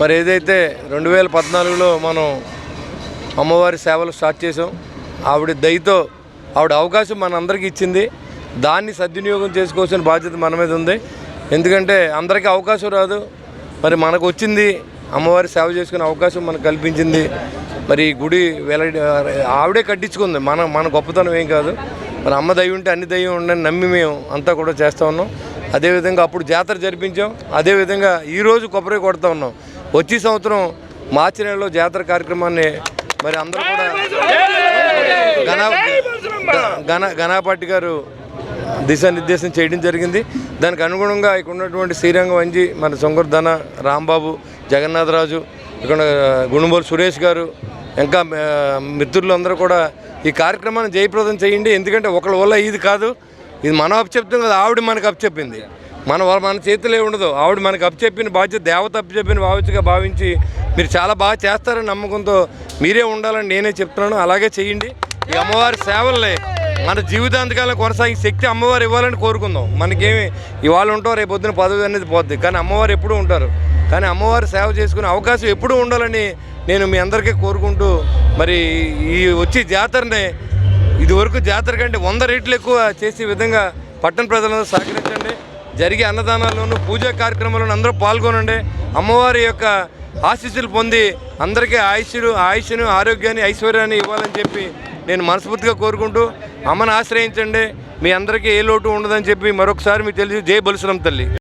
మరి ఏదైతే రెండు వేల పద్నాలుగులో మనం అమ్మవారి సేవలు స్టార్ట్ చేసాం ఆవిడ దయతో ఆవిడ అవకాశం మన అందరికీ ఇచ్చింది. దాన్ని సద్వినియోగం చేసుకోవాల్సిన బాధ్యత మన మీద ఉంది. ఎందుకంటే అందరికీ అవకాశం రాదు. మరి మనకు వచ్చింది అమ్మవారి సేవ చేసుకునే అవకాశం మనకు కల్పించింది. మరి గుడి వెల ఆవిడే కట్టించుకుంది. మన మన గొప్పతనం ఏం కాదు. మరి అమ్మ దయ్యం ఉంటే అన్ని దయ్యం ఉండని నమ్మి మేము అంతా కూడా చేస్తూ ఉన్నాం. అదేవిధంగా అప్పుడు జాతర జరిపించాం. అదేవిధంగా ఈరోజు కొబ్బరి కొడుతూ ఉన్నాం. వచ్చే సంవత్సరం మార్చి నెలలో జాతర కార్యక్రమాన్ని మరి అందరూ కూడా ఘన ఘన ఘనాపాటి గారు దిశానిర్దేశం చేయడం జరిగింది. దానికి అనుగుణంగా ఇక్కడ ఉన్నటువంటి శ్రీరంగ వంజి మన సొంగర్ధన రాంబాబు జగన్నాథరాజు ఇక్కడ గుణమూలు సురేష్ గారు ఇంకా మిత్రులు అందరూ కూడా ఈ కార్యక్రమాన్ని జయప్రదం చేయండి. ఎందుకంటే ఒకళ్ళ వల్ల ఇది కాదు. ఇది మనం అప్పచెప్తాం కదా ఆవిడ మనకు అప్పచెప్పింది. మన వాళ్ళ మన చేతిలో ఉండదు. ఆవిడ మనకు అప్పచెప్పిన బాధ్యత దేవత అప్పచెప్పిన భావించగా భావించి మీరు చాలా బాగా చేస్తారని నమ్మకంతో మీరే ఉండాలని నేనే చెప్తున్నాను. అలాగే చేయండి. ఈ అమ్మవారి సేవలే మన జీవితాంతకాలం కొనసాగే శక్తి అమ్మవారు ఇవ్వాలని కోరుకుందాం. మనకేమి ఇవాళ ఉంటాం రేపు పొద్దున పదవి అనేది పోద్ది. కానీ అమ్మవారు ఎప్పుడూ ఉంటారు. కానీ అమ్మవారు సేవ చేసుకునే అవకాశం ఎప్పుడూ ఉండాలని నేను మీ అందరికీ కోరుకుంటూ మరి ఈ వచ్చి జాతరని ఇదివరకు జాతర కంటే వంద రేట్లు ఎక్కువ చేసే విధంగా పట్టణ ప్రజలందరూ సహకరించండి. జరిగే అన్నదానాల్లోనూ పూజా కార్యక్రమాలను అందరూ పాల్గొనండి. అమ్మవారి యొక్క ఆశీస్సులు పొంది అందరికీ ఆయుష్ను ఆయుష్ను ఆరోగ్యాన్ని ఐశ్వర్యాన్ని ఇవ్వాలని చెప్పి నేను మనస్ఫూర్తిగా కోరుకుంటూ అమ్మను ఆశ్రయించండి. మీ అందరికీ ఏ లోటు ఉండదని చెప్పి మరొకసారి మీకు తెలిసి జై బలుసులం తల్లి.